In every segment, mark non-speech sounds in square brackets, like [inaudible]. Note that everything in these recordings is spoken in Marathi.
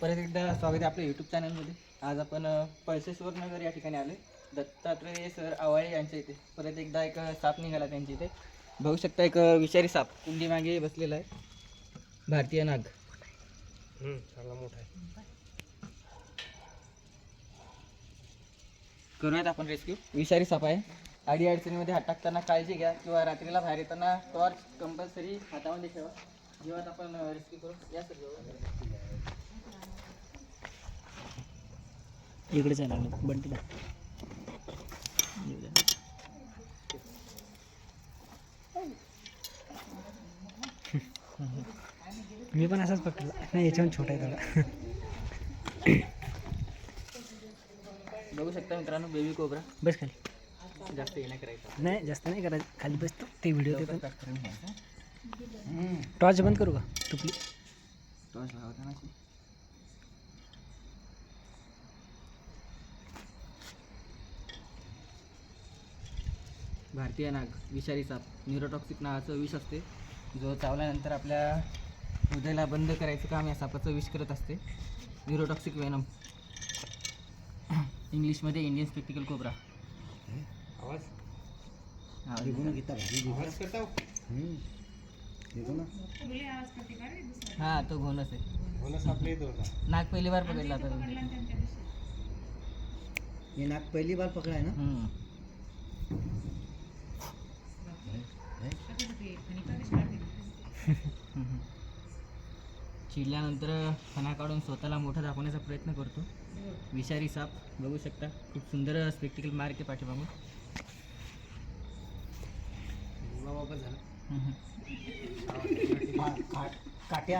परत एकदा स्वागत आहे आपल्या यूट्यूब चॅनलमध्ये आज आपण पळसेश्वर नगर या ठिकाणी आलो दत्तात्रय सर आवाळे यांच्या इथे. परत एकदा एक साप निघाला त्यांच्या इथे. बघू शकता एक विषारी साप कुंडी मागे बसलेला आहे. भारतीय नाग. चांगला मोठा आहे. करूयात आपण रेस्क्यू विषारी साप आहे. अडी अडचणीमध्ये हात टाकताना काळजी घ्या किंवा रात्रीला बाहेर येताना टॉर्च कंपल्सरी हातामध्ये ठेवा. जेव्हा आपण रेस्क्यू करू. या सर इकडे चालला बंटीला मी पण असाच पकडला. नाही याच्याहून छोटा आहे थोडा. बघू शकता मित्रांनो बेबी कोबरा बस खाली. जास्त हे नाही करायचं. नाही जास्त नाही करायचं. खाली बसतो ते. व्हिडिओ ते टॉर्च बंद करू का? तुपली. टॉर्च लावता भारतीय नाग विषारी साप न्यूरोटॉक्सिक नावाचं विष असते. जो चावल्यानंतर आपल्या हृदयाला बंद करायचं काम या सापाचं विष करत असते. न्यूरोटॉक्सिक वेनम [clears throat] इंग्लिशमध्ये इंडियन स्पेक्टिकल कोबरा आवाज? हा, आवाज करता हो? हा तो घोनस आहे. नाग पहिली बार पकडला होता तुम्ही हे नाक पहिली बार पकडाय ना? चिडल्यानंतर फणा काढून स्वतःला मोठा दाखवण्याचा प्रयत्न करतो. विषारी साप बघू शकता. खूप सुंदर स्पेक्टिकल मार्क आहे पाठीमागून. काटे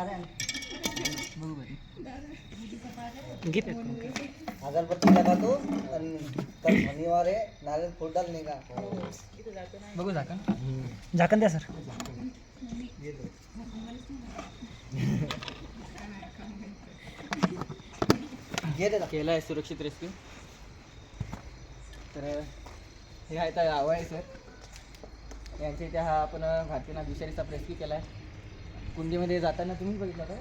शनिवार है डालने का बघू झाकण झाकण द्या सर. केला आहे सुरक्षित रेस्क्यू तर हे आहेत आहे सर यांच्या इथे हा आपण भारतीय नाग विषारी रेस्क्यू केला आहे कुंडीमध्ये जाताना तुम्ही बघितला का?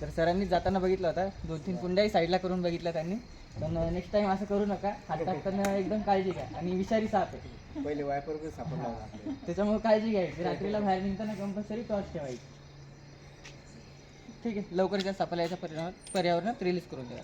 तर सरांनी जाताना बघितला होता. दोन तीन कुंड्याही साईडला करून बघितल्या त्यांनी. पण नेक्स्ट टाइम असं करू नका. हात टाकताना एकदम काळजी घ्या. आणि विषारी साप आहे. पहिले वायपर सापडला त्याच्यामुळे काळजी घ्यायची. रात्रीला बाहेर निघताना कंपल्सरी टॉर्च ठेवायची. ठीक आहे. लवकर त्या सापाला याच्या पर्यावरणात पर्यावरणात रिलीज करून द्या.